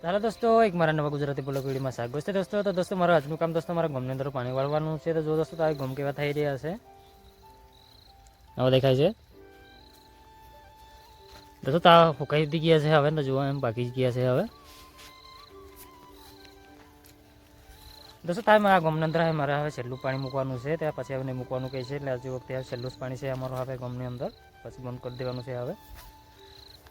ચાલો દોસ્તો, એક મારા નવા ગુજરાતી બ્લોગ વિડીયોમાં સ્વાગત છે દોસ્તો. તો દોસ્તો, મારું આજનું કામ દોસ્તો, મારા ગમની અંદર પાણી વાળવાનું છે. તો જો દોસ્તો તો આ ગમ કેવા થઈ રહ્યા છે? હવે દેખાય છે? દોસ્તો તો ફૂંકાઈ દી ગયા છે હવે, તો જોવા એમ બાકી જ ગયા છે હવે. દોસ્તો, તારે મારા ગમની અંદર હવે મારે હવે છેલ્લું પાણી મૂકવાનું છે. ત્યાં પછી હવે મૂકવાનું કહે છે. એટલે હજુ વખતે છેલ્લું જ પાણી છે અમારું હવે ગમની અંદર. પછી બંધ કરી દેવાનું છે હવે.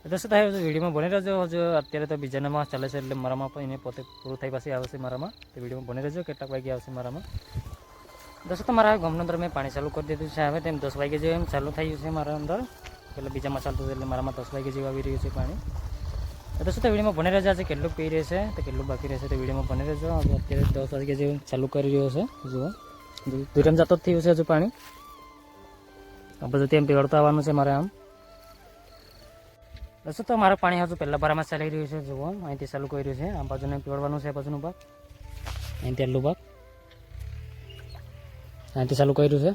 દોસ્તો થાય વિડીયોમાં બની રહેજો. હજુ અત્યારે તો બીજા માસ ચાલે છે, એટલે મારામાં પણ એને પોતે પૂરું થઈ પાસે આવશે મારામાં. તો વિડીયોમાં બની રહેજો, કેટલાક વાગે આવશે મારામાં. દોસ્તો મારા ગમનો અંદર મેં પાણી ચાલુ કરી દીધું છે, હવે તેમ દસ વાગે જેવું એમ ચાલુ થઈ ગયું છે મારા અંદર. એટલે બીજામાં ચાલતું હતું, એટલે મારામાં દસ વાગે જેવું આવી રહ્યું છે પાણી. દોસ્તો તો વિડીયોમાં બની રહેજો, આજે કેટલું પી રહેશે તો કેટલું બાકી રહેશે, તો વિડીયોમાં બની રહેજો. હવે અત્યારે દસ વાગે જેવું ચાલુ કરી રહ્યો છે, જુઓ. ધીરમ જતો જ થયું છે હજુ પાણી. આ બધું તેમ પીવડતા આવવાનું છે મારે આમ. દોસ્તો, તો મારું પાણી હજુ પહેલાં ભરામાં ચાલી રહ્યું છે, જુઓ, અહીંથી ચાલુ કર્યું છે. આ બાજુને પીવડવાનું છે, બાજુનું ભાગ. અહીંથી આટલું ભાગ. અહીંથી ચાલુ કર્યું છે.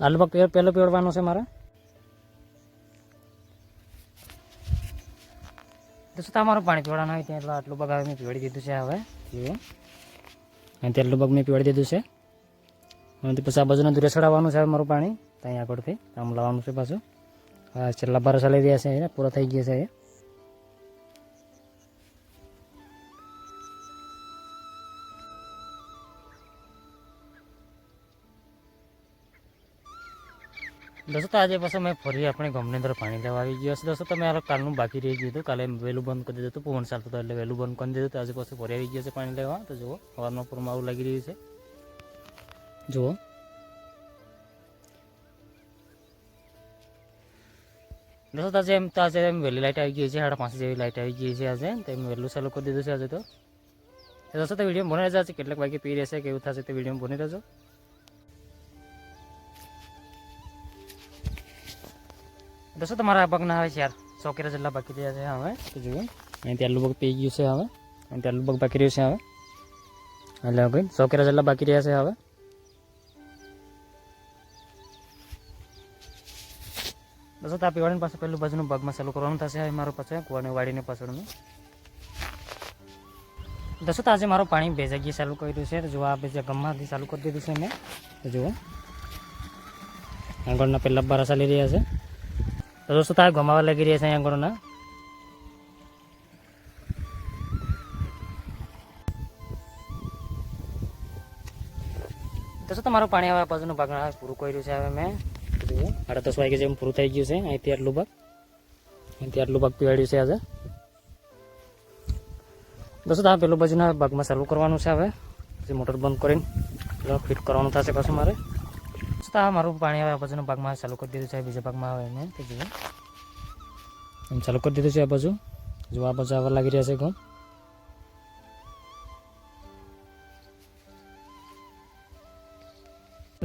આટલું ભાગ પહેલો પીવડવાનું છે મારે. તો અમારું પાણી પીવડાવવાનું હોય ત્યાં એટલે આટલું ભાગ હવે મેં પીવડી દીધું છે હવે. જુઓ. અહીંથી આટલું ભાગ મેં પીવડી દીધું છે. અહીંથી પછી આ બાજુના દૂરે ચડાવવાનું છે મારું પાણી. ત્યાં આગળથી આમ લાવવાનું છે પાછું. હા છેલ્લા બાર ચાલી રહ્યા છે એને પૂરા થઈ ગયા છે એ દોસ્તો તો આજે પાછું મેં ફરી આપણે ગમની અંદર પાણી લેવા આવી ગયો છે દોસ્તો તમે આ કાલનું બાકી રહી ગયું હતું કાલે વહેલું બંધ કરી દીધું હતું પવન ચાલતું હતું એટલે વહેલું બંધ કરી દીધું તો આજે પાછું ફરી આવી ગયો છે પાણી લેવા તો જુઓ હવારમાં પૂરમાં આવું લાગી રહ્યું છે જુઓ દોસ્તો તો આજે એમ તો આજે એમ વહેલી લાઇટ આવી ગઈ છે, સાડા પાંચ જેવી લાઇટ આવી ગઈ છે આજે, તો એમ વહેલું ચાલુ કરી દીધું છે આજે તો. તો દોસ્તો, તો વીડિયો બની રહેશે કેટલાક વાગે પી રહેશે કેવું થશે તે વીડિયો બની રહેજો. દોસ્તો, તમારા મારા પગના છે યાર ચોકેરા જેટલા બાકી રહ્યા છે હવે, તો જુઓ. અહીં ત્યાં લગભગ પી ગયું છે હવે અહીં ત્યાં લગભગ બાકી રહ્યું છે હવે. એટલે હવે ચોકેરા જેટલા બાકી રહ્યા છે હવે. દોસ્તો તાપી વાળીને પાસે પહેલું બાજુનું ભાગમાં ચાલુ કરવાનું થશે. મારું પાછળ કુવાને વાળીને પાછળનું. દસો તો આજે મારું પાણી બે જગ્યાએ ચાલુ કર્યું છે. જો આ બે ગમમાંથી ચાલુ કરી દીધું છે મેં. તો જુઓ. આંગળના પહેલાં બારા ચાલી રહ્યા છે. તો દોસ્તો તારે ગમાવા લાગી રહ્યા છે આંગળના દોસ્તો તમારું પાણી હવે બાજુનું ભાગ પૂરું કર્યું છે હવે મેં. જુઓ સાડા દસ વાગે જેમ પૂરું થઈ ગયું છે. અહીંથી આટલું ભાગ. અહીંથી આટલું ભાગ પીવાડ્યું છે આજે. દોસ્તો આ પેલું બાજુના ભાગમાં ચાલુ કરવાનું છે હવે. પછી મોટર બંધ કરીને ફિટ કરવાનું થશે પાછું મારે. દોસ્તો મારું પાણી હવે આ બાજુના ભાગમાં ચાલુ કરી દીધું છે. બીજા ભાગમાં આવે એને ચાલુ કરી દીધું છે આ બાજુ. જો આ બાજુ આવવા લાગી રહ્યા છે ઘઉં.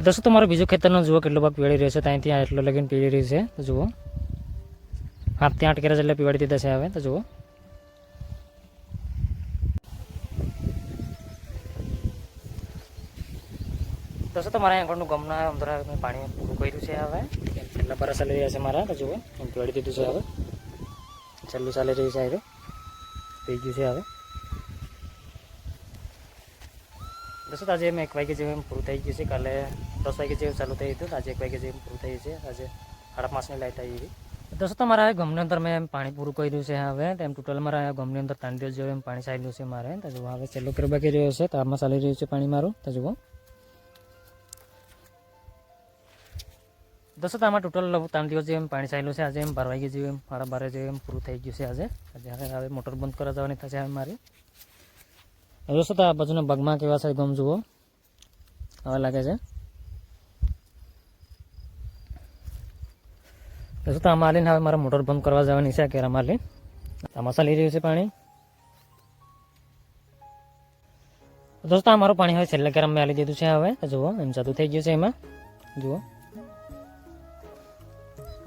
દોસ્તો, તમારો બીજો ખેતરનો જુઓ કેટલો ભાગ પીવાડી રહ્યો છે. ત્યાં ત્યાં એટલો લગીને પીડી રહ્યું છે. તો જુઓ. હાથ ત્યાં કેરા જેટલા પીવાડી દીધા છે હવે, તો જુઓ. દોસ્તો, તમારા આગળનું ગમના મેં પાણી પૂરું કર્યું છે હવે. છેલ્લા પર ચાલી રહ્યા છે મારા, તો જુઓ. એમ પીવાડી દીધું છે હવે. છેલ્લું ચાલી રહ્યું છે હવે. થઈ ગયું છે હવે. દોસ્તો, આજે એમ એક વાગે જેવું એમ પૂરું થઈ ગયું છે. કાલે દસ વાગે જેવું ચાલુ થઈ હતું. આજે એક વાગે જેવું પૂરું થઈ છે. આજે સાડા પાંચની લાઇટ આવી હતી. દોસ્તો, તમારા ગમની અંદર મેં પાણી પૂરું કર્યું છે હવે. તેમ ટોટલ મારા ગમની અંદર ત્રણ દિવસ જેવું એમ પાણી ચાલ્યું છે મારે. તો જુઓ, હવે છેલ્લો કરવા બાકી રહ્યો છે. તો ચાલી રહ્યું છે પાણી મારું. તો જુઓ. દોસ્તો આમાં ટોટલ ત્રણ દિવસ જેવું પાણી ચાલ્યું છે. આજે એમ બાર વાગે જેવું એમ મારા બારે જેવું એમ પૂરું થઈ ગયું છે આજે. આજે હવે મોટર બંધ કરવા જવાની થશે હવે મારી. દોસ્તો, તો આ બાજુના ભાગમાં કેવા છે ગમ જુઓ. હવે લાગે છે. દોસ્તો તો આમાં આલીને હવે મારે મોટર બંધ કરવા જવાની છે કેરા માલી આમાં લઈ રહ્યું છે પાણી. દોસ્તો, આ મારું પાણી હવે છેલ્લે કેરામ મેં આલી દીધું છે હવે. જુઓ, એમ જતું થઈ ગયું છે એમાં. જુઓ.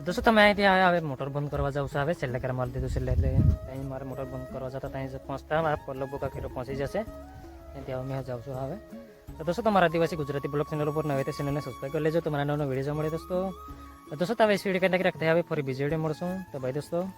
દોસ્તો, તમે અહીંથી હવે મોટર બંધ કરવા જાવ છો હવે. છેલ્લે કેરામ આલી દીધું છે, એટલે અહીં મારે મોટર બંધ કરવા જતા ત્યાં પહોંચતા. મારા પલ્લો બોકા કિલો પહોંચી જશે. ત્યાંથી હવે મેં જાઉં છું હવે. તો દોસ્તો, તમારા આદિવાસી ગુજરાતી બ્લોગ ચેનલ ઉપર નવે તે ચેનલને સબસ્ક્રાઈબ કરી લેજો. તમારા નવો વીડિયો મળે દોસ્તો. દોસ્તો તમે વીડિયો કંઈક રાખતા હવે ફરી બીજી વીડિયો મળશું. તો ભાઈ દોસ્તો.